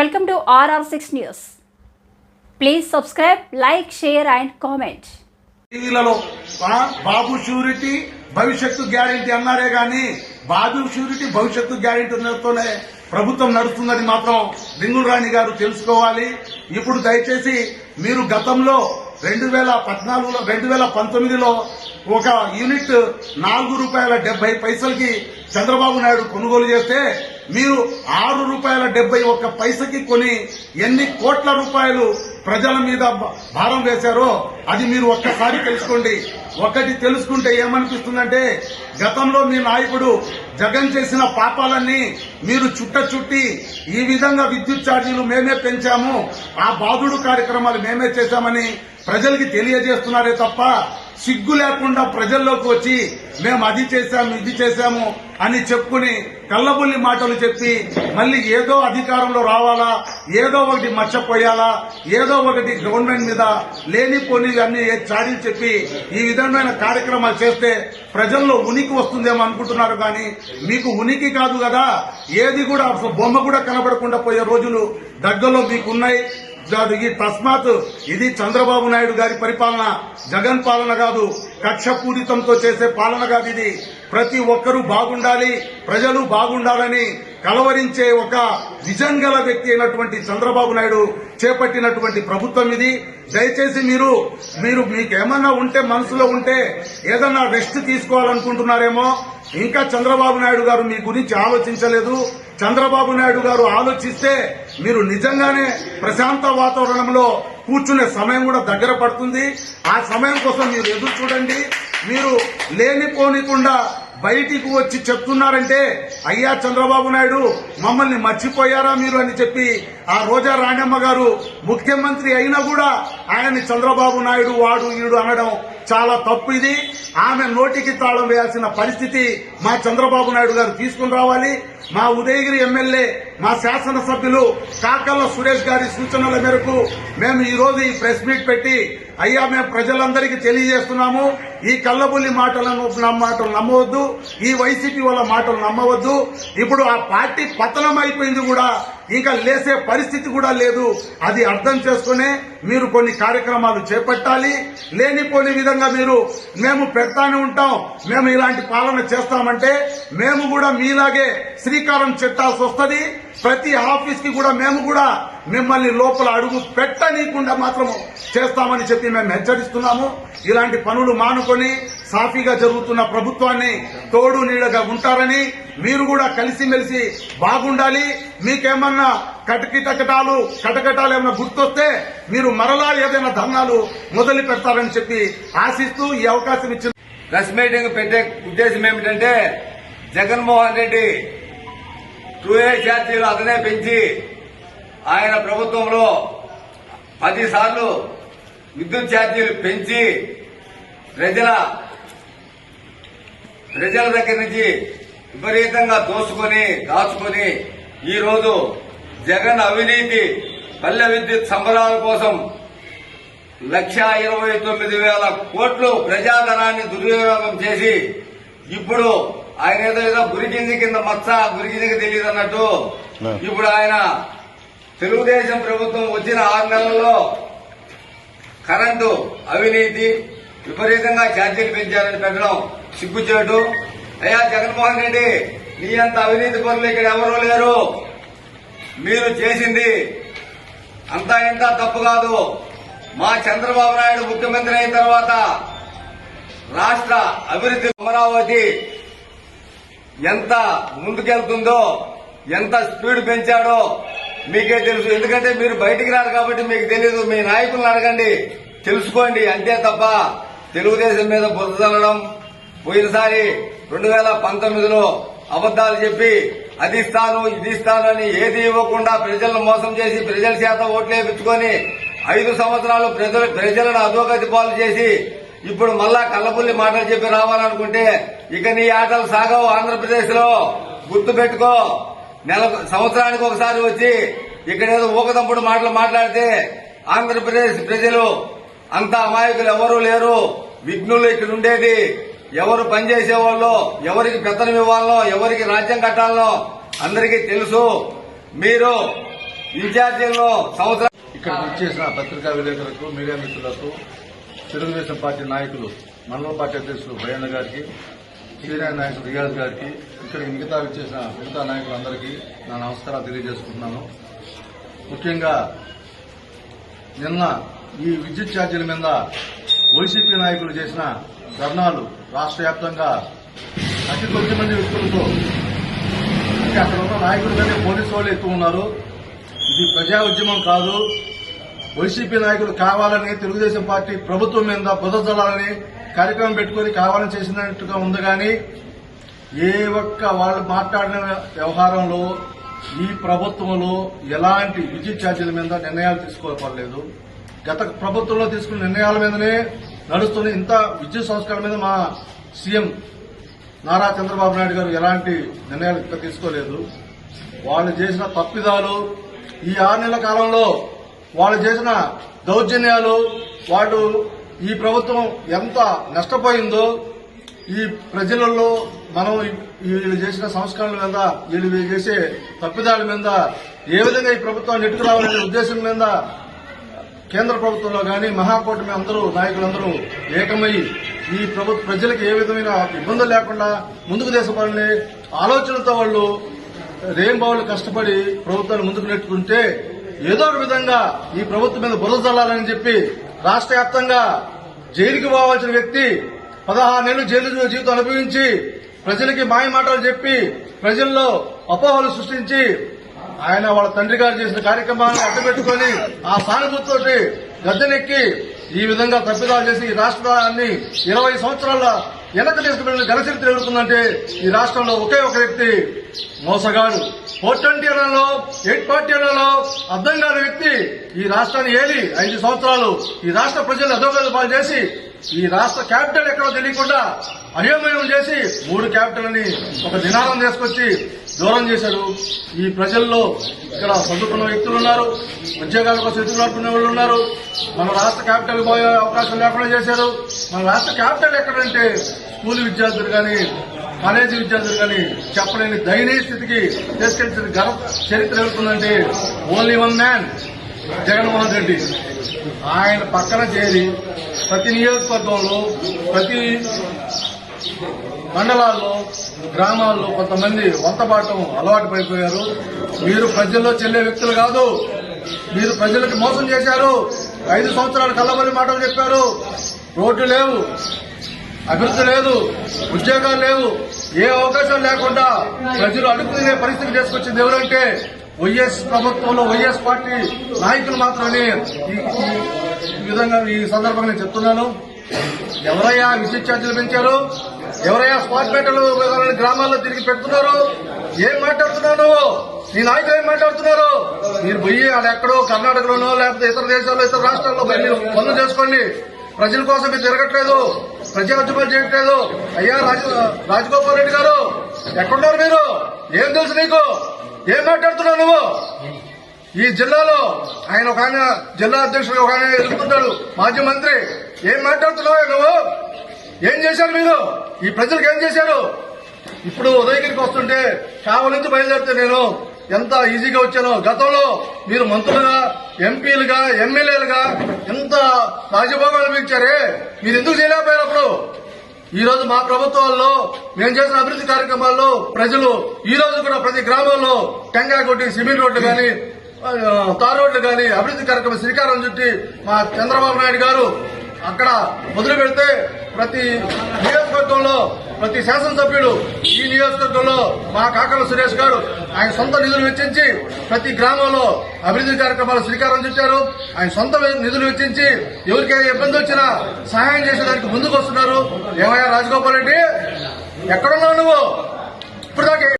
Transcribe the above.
Welcome to RR6 News. Please subscribe like share and comment టీవీలలో Babu surety భవిష్యత్తు guarantee అన్నారే గాని బాబు షూరిటీ భవిష్యత్తు గ్యారెంటీతోనే ప్రభుత్వం నడుస్తుందని మాత్రం రింగుల రాణి గారు తెలుసుకోవాలి ఇప్పుడు దయచేసి మీరు గతంలో రెండు వేల పద్నాలుగులో రెండు వేల పంతొమ్మిదిలో ఒక యూనిట్ నాలుగు రూపాయల డెబ్బై పైసలకి చంద్రబాబు నాయుడు కొనుగోలు చేస్తే మీరు ఆరు రూపాయల డెబ్బై ఒక్క పైసకి కొని ఎన్ని కోట్ల రూపాయలు ప్రజల మీద భారం వేశారో అది మీరు ఒక్కసారి తెలుసుకోండి. ఒకటి తెలుసుకుంటే ఏమనిపిస్తుందంటే గతంలో మీ నాయకుడు జగన్ చేసిన పాపాలన్నీ మీరు చుట్ట చుట్టి ఈ విధంగా విద్యుత్ ఛార్జీలు మేమే పెంచాము ఆ బాధుడు కార్యక్రమాలు మేమే చేశామని ప్రజలకి తెలియజేస్తున్నారే తప్ప సిగ్గు లేకుండా ప్రజల్లోకి వచ్చి మేము అది చేశాము ఇది చేశాము అని చెప్పుకుని కళ్ళబుల్లి మాటలు చెప్పి మళ్ళీ ఏదో అధికారంలో రావాలా ఏదో ఒకటి మర్చిపోయాలా ఏదో ఒకటి గవర్నమెంట్ మీద లేనిపోని అన్ని చాడీలు చెప్పి ఈ విధమైన కార్యక్రమాలు చేస్తే ప్రజల్లో ఉనికి వస్తుందేమో అనుకుంటున్నారు కానీ మీకు ఉనికి కాదు కదా. ఏది కూడా అసలు బొమ్మ కూడా కనబడకుండా పోయే రోజులు దగ్గరలో మీకున్నాయి. కాదు తస్మాత్ ఇది చంద్రబాబు నాయుడు గారి పరిపాలన. జగన్ పాలన కాదు కక్షపూరితంతో చేసే పాలన కాదు ఇది. ప్రతి ఒక్కరూ బాగుండాలి ప్రజలు బాగుండాలని కలవరించే ఒక విజన్ గల వ్యక్తి అయినటువంటి చంద్రబాబు నాయుడు చేపట్టినటువంటి ప్రభుత్వం ఇది. దయచేసి మీరు మీరు మీకు ఏమన్నా ఉంటే మనసులో ఉంటే ఏదన్నా రెస్ట్ తీసుకోవాలనుకుంటున్నారేమో. ఇంకా చంద్రబాబు నాయుడు గారు మీ గురించి ఆలోచించలేదు. చంద్రబాబు నాయుడు గారు ఆలోచిస్తే మీరు నిజంగానే ప్రశాంత వాతావరణంలో కూర్చునే సమయం కూడా దగ్గర పడుతుంది. ఆ సమయం కోసం మీరు ఎదురు చూడండి. మీరు లేనిపోనికుండా బయటికి వచ్చి చెప్తున్నారంటే అయ్యా చంద్రబాబు నాయుడు మమ్మల్ని మర్చిపోయారా మీరు అని చెప్పి ఆ రోజా రాణమ్మ గారు ముఖ్యమంత్రి అయినా కూడా ఆయన్ని చంద్రబాబు నాయుడు వాడు ఈడు అనడం చాలా తప్పు ఇది. ఆమె నోటికి తాళం వేయాల్సిన పరిస్థితి మా చంద్రబాబు నాయుడు గారు తీసుకుని రావాలి. మా ఉదయగిరి ఎమ్మెల్యే మా శాసనసభ్యులు కాకల్ల సురేష్ గారి సూచనల మేరకు మేము ఈ రోజు ఈ ప్రెస్ మీట్ పెట్టి అయ్యా మేము ప్రజలందరికీ తెలియజేస్తున్నాము ఈ కళ్ళబుల్లి మాటలను మాటలు నమ్మవద్దు ఈ వైసీపీ వాళ్ళ మాటలు నమ్మవద్దు. ఇప్పుడు ఆ పార్టీ పతనం అయిపోయింది కూడా ఇంకా లేసే పరిస్థితి కూడా లేదు. అది అర్థం చేసుకునే మీరు కొన్ని కార్యక్రమాలు చేపట్టాలి. లేనిపోని విధంగా మీరు మేము పెడతానే ఉంటాం. మేము ఇలాంటి పాలన చేస్తామంటే మేము కూడా మీలాగే శ్రీకారం చుట్టాల్సి వస్తుంది. ప్రతి ఆఫీస్కి కూడా మేము కూడా మిమ్మల్ని లోపల అడుగు పెట్టనీయకుండా మాత్రం చేస్తామని చెప్పి మేము హెచ్చరిస్తున్నాము. ఇలాంటి పనులు మానుకొని సాఫీగా జరుగుతున్న ప్రభుత్వాన్ని తోడు నీడగా ఉంటారని మీరు కూడా కలిసిమెలిసి బాగుండాలి. మీకేమన్నా కటకిటకటాలు కటకటాలు ఏమైనా గుర్తొస్తే మీరు మరలా ఏదైనా ధర్నాలు మొదలు పెడతారని చెప్పి ఆశిస్తూ ఈ అవకాశం ఇచ్చిన ప్రెస్ మీటింగ్ పెట్టే ఉద్దేశం ఏమిటంటే జగన్మోహన్ రెడ్డి టూఏ ఛార్జీలు అతనే పెంచి ఆయన ప్రభుత్వంలో పదిసార్లు విద్యుత్ ఛార్జీలు పెంచి ప్రజల ప్రజల దగ్గర నుంచి విపరీతంగా దోసుకొని దాచుకొని ఈరోజు జగన్ అవినీతి పల్లె విద్యుత్ సంబరాల కోసం లక్ష ఇరవై తొమ్మిది వేల కోట్లు ప్రజాధనాన్ని దుర్వినియోగం చేసి ఇప్పుడు ఆయన ఏదో ఏదో గురికింది కింద మచ్చ గురికిందికి తెలియదు అన్నట్టు. ఇప్పుడు ఆయన తెలుగుదేశం ప్రభుత్వం వచ్చిన ఆరు నెలల్లో కరెంటు అవినీతి విపరీతంగా ఛార్జీలు పెంచారని పెట్టడం సిగ్గుచేటు. అయ్యా జగన్మోహన్ రెడ్డి నీ అంత అవినీతి పనులు ఇక్కడ ఎవరూ లేరు? మీరు చేసింది అంతా ఇంత తప్పు కాదు. మా చంద్రబాబు నాయుడు ముఖ్యమంత్రి అయిన తర్వాత రాష్ట్ర అభివృద్ధి అమరావతి ఎంత ముందుకెళ్తుందో ఎంత స్పీడ్ పెంచాడో మీకే తెలుసు. ఎందుకంటే మీరు బయటికి రారు కాబట్టి మీకు తెలియదు మీ నాయకులను అడగండి. తెలుసుకోండి. అంతే తప్ప తెలుగుదేశం మీద బురద చల్లడం పోయినసారి రెండు వేల పంతొమ్మిదిలో అబద్దాలు చెప్పి అది ఇస్తాను ఇది ఇస్తాను అని ఏది ఇవ్వకుండా ప్రజలను మోసం చేసి ప్రజల చేత ఓట్లు వేయించుకొని ఐదు సంవత్సరాలు ప్రజలు ప్రజలను అధోగతి పాలు చేసి ఇప్పుడు మళ్ళా కళ్ళబుల్లి మాటలు చెప్పి రావాలనుకుంటే ఇక నీ ఆటలు సాగవు ఆంధ్రప్రదేశ్లో గుర్తు పెట్టుకో. నెల సంవత్సరానికి ఒకసారి వచ్చి ఇక్కడ ఏదో ఊకదంపుడు మాటలు మాట్లాడితే ఆంధ్రప్రదేశ్ ప్రజలు అంత అమాయకులు ఎవరూ లేరు. విఘ్నులు ఇక్కడ ఉండేది. ఎవరు పనిచేసేవాళ్ళు ఎవరికి పెత్తనం ఇవ్వాలో ఎవరికి రాజ్యం కట్టాలో అందరికీ తెలుసు. మీరు ఇన్ఛార్జీలను సంవత్సరం ఇక్కడ వచ్చేసిన పత్రికా విలేకరులకు మీడియా మిత్రులకు తెలుగుదేశం పార్టీ నాయకులు మండల పార్టీ అధ్యక్షులు భయన్న గారికి సీనియర్ నాయకులు రియాజ్ గారికి ఇక్కడికి మిగతా వచ్చేసిన మిగతా నాయకులందరికీ నా నమస్కారాలు తెలియజేసుకుంటున్నాను. ముఖ్యంగా నిన్న ఈ విద్యుత్ ఛార్జీల మీద వైసీపీ నాయకులు చేసిన ధర్నాలు రాష్ట్ర వ్యాప్తంగా అతి కొద్ది మంది వ్యక్తులతో అంటే అక్కడ ఉన్న నాయకులు కంటే పోలీసు వాళ్ళు ఎక్కువ ఉన్నారు. ఇది ప్రజా ఉద్యమం కాదు. వైసీపీ నాయకులు కావాలని తెలుగుదేశం పార్టీ ప్రభుత్వం మీద బుధజలాలని కార్యక్రమం పెట్టుకుని కావాలని చేసినట్టుగా ఉంది కానీ ఏ ఒక్క వాళ్ళు మాట్లాడిన వ్యవహారంలో ఈ ప్రభుత్వంలో ఎలాంటి విద్యుత్ ఛార్జీల మీద నిర్ణయాలు తీసుకోపడలేదు గత ప్రభుత్వంలో తీసుకున్న నిర్ణయాల మీదనే నడుస్తున్న ఇంత విద్యుత్ సంస్కరణ మీద మా సీఎం నారా చంద్రబాబు నాయుడు గారు ఎలాంటి నిర్ణయాలు ఇంకా తీసుకోలేదు. వాళ్ళు చేసిన తప్పిదాలు ఈ ఆరు నెలల కాలంలో వాళ్ళు చేసిన దౌర్జన్యాలు వాళ్ళు ఈ ప్రభుత్వం ఎంత నష్టపోయిందో ఈ ప్రజలలో మనం వీళ్ళు చేసిన సంస్కరణల మీద వీళ్ళు చేసే తప్పిదాల మీద ఏ విధంగా ఈ ప్రభుత్వాన్ని నెట్టుకురావాలనే ఉద్దేశం మీద కేంద్ర ప్రభుత్వంలో కానీ మహాకూటమి అందరూ నాయకులందరూ ఏకమై ఈ ప్రభుత్వ ప్రజలకు ఏ విధమైన ఇబ్బందులు లేకుండా ముందుకు తీసుకోవాలనే ఆలోచనతో వాళ్ళు రేంబావులు కష్టపడి ప్రభుత్వాన్ని ముందుకు నెట్టుకుంటే ఏదో ఒక విధంగా ఈ ప్రభుత్వం మీద బురద చల్లాలని చెప్పి రాష్ట్ర వ్యాప్తంగా జైలుకి పోవాల్సిన వ్యక్తి పదహారు నెలలు జైలు జీవితం అనుభవించి ప్రజలకి మాయ మాటలు చెప్పి ప్రజల్లో అపోహలు సృష్టించి ఆయన వాళ్ళ తండ్రి గారు చేసిన కార్యక్రమాలను అడ్డుపెట్టుకుని ఆ సానుభూతితో గద్దెనెక్కి ఈ విధంగా తప్పిదాలు చేసి ఈ రాష్ట్రాన్ని ఇరవై సంవత్సరాల వెనక తీసుకువెళ్ళిన ఘనచరిత్ర ఎదుగుతుందంటే ఈ రాష్ట్రంలో ఒకే ఒక వ్యక్తి మోసగాడు. ఫోర్ ట్వంటీ అనాలో ఎయిట్ పార్టీ అనాలో అర్థం కాని వ్యక్తి ఈ రాష్ట్రాన్ని ఏలి ఐదు సంవత్సరాలు ఈ రాష్ట్ర ప్రజలు అధోగతి పాలు చేసి ఈ రాష్ట్ర క్యాపిటల్ ఎక్కడో తెలియకుండా అయోమయం చేసి మూడు క్యాపిటల్ అని ఒక నినాదం తీసుకొచ్చి దూరం చేశాడు ఈ ప్రజల్లో ఇక్కడ చదువుకున్న వ్యక్తులు ఉన్నారు ఉద్యోగాల కోసం ఎదుగులాడుతున్న వాళ్ళు ఉన్నారు. మన రాష్ట్ర క్యాపిటల్ పోయే అవకాశం లేకుండా చేశారు. మన రాష్ట్ర క్యాపిటల్ ఎక్కడంటే స్కూల్ విద్యార్థులు కానీ కాలేజీ విద్యార్థులు కానీ చెప్పలేని దయనీయ స్థితికి తీసుకెళ్ళిన గల చరిత్ర వెళ్తుందంటే only one man Jaganmohan Reddy. ఆయన పక్కన చేరి ప్రతి నియోజకవర్గంలో ప్రతి మండలాల్లో గ్రామాల్లో కొంతమంది వంతపాఠం అలవాటు పడిపోయారు. మీరు ప్రజల్లో చెల్లే వ్యక్తులు కాదు. మీరు ప్రజలకు మోసం చేశారు. ఐదు సంవత్సరాలు కళ్ళబడి మాటలు చెప్పారు. రోడ్లు లేవు. అభివృద్ధి లేదు ఉద్యోగాలు లేవు ఏ అవకాశం లేకుండా ప్రజలు అడుగుతునే పరిస్థితి చేసుకొచ్చింది ఎవరంటే వైఎస్ ప్రభుత్వంలో వైఎస్ పార్టీ నాయకులు మాత్రమే. ఈ- విధంగా ఈ సందర్భంగా నేను చెప్తున్నాను. ఎవరయ్యా విద్యుత్ ఛార్జీలు పెంచారు? ఎవరయ్యా స్మార్ట్ మీటర్లు గ్రామాల్లో తిరిగి పెడుతున్నారు? ఏం మాట్లాడుతున్నాను నువ్వు నీ నాయకులు ఏం మాట్లాడుతున్నారు? మీరు పోయి వాళ్ళు ఎక్కడో కర్ణాటకలోనో లేకపోతే ఇతర దేశాల్లో ఇతర రాష్ట్రాల్లో పనులు చేసుకోండి. ప్రజల కోసం మీరు తిరగట్లేదు ప్రజా ఉద్యమాలు చేయట్లేదు అయ్యా రాజ రాజగోపాల్ రెడ్డి గారు ఎక్కడున్నారు మీరు? ఏం తెలుసు నీకు? ఏం మాట్లాడుతున్నావు నువ్వు? ఈ జిల్లాలో ఆయన ఒక ఆయన జిల్లా అధ్యక్షుడు ఒక ఆయన ఎదుర్కొంటాడు. మాజీ మంత్రి. ఏం మాట్లాడుతున్నావు నువ్వు? ఏం చేశారు మీరు? ఈ ప్రజలకు ఏం చేశారు? ఇప్పుడు ఉదయగిరికి వస్తుంటే కావ బయలుదేరితే నేను. ఎంత ఈజీగా వచ్చానో గతంలో మీరు మంత్రులుగా ఎంపీలుగా ఎమ్మెల్యేలుగా ఎంత రాజభోగాలు అనిపించారే? మీరు ఎందుకు చేయలేకపోయారు అప్పుడు ఈ రోజు మా ప్రభుత్వాల్లో మేము చేసిన అభివృద్ధి కార్యక్రమాల్లో ప్రజలు ఈ రోజు కూడా ప్రతి గ్రామంలో టెంకాయ కొట్టి సిమెంట్ రోడ్లు కానీ తార్ రోడ్లు కానీ అభివృద్ధి కార్యక్రమం శ్రీకారం చుట్టి మా చంద్రబాబు నాయుడు గారు అక్కడ మొదలు పెడితే ప్రతి నియోజకవర్గంలో ప్రతి శాసనసభ్యుడు ఈ నియోజకవర్గంలో మా కాకల సురేష్ గారు ఆయన సొంత నిధులు వెచ్చించి ప్రతి గ్రామంలో అభివృద్ధి కార్యక్రమాలు శ్రీకారం చుట్టారు. ఆయన సొంత నిధులు వెచ్చించి ఎవరికైనా ఇబ్బంది వచ్చినా సహాయం చేసేదానికి ముందుకు వస్తున్నారు. ఏమయ్యా రాజగోపాల్ రెడ్డి? ఎక్కడున్నావు నువ్వు? ఇప్పుడు దాకా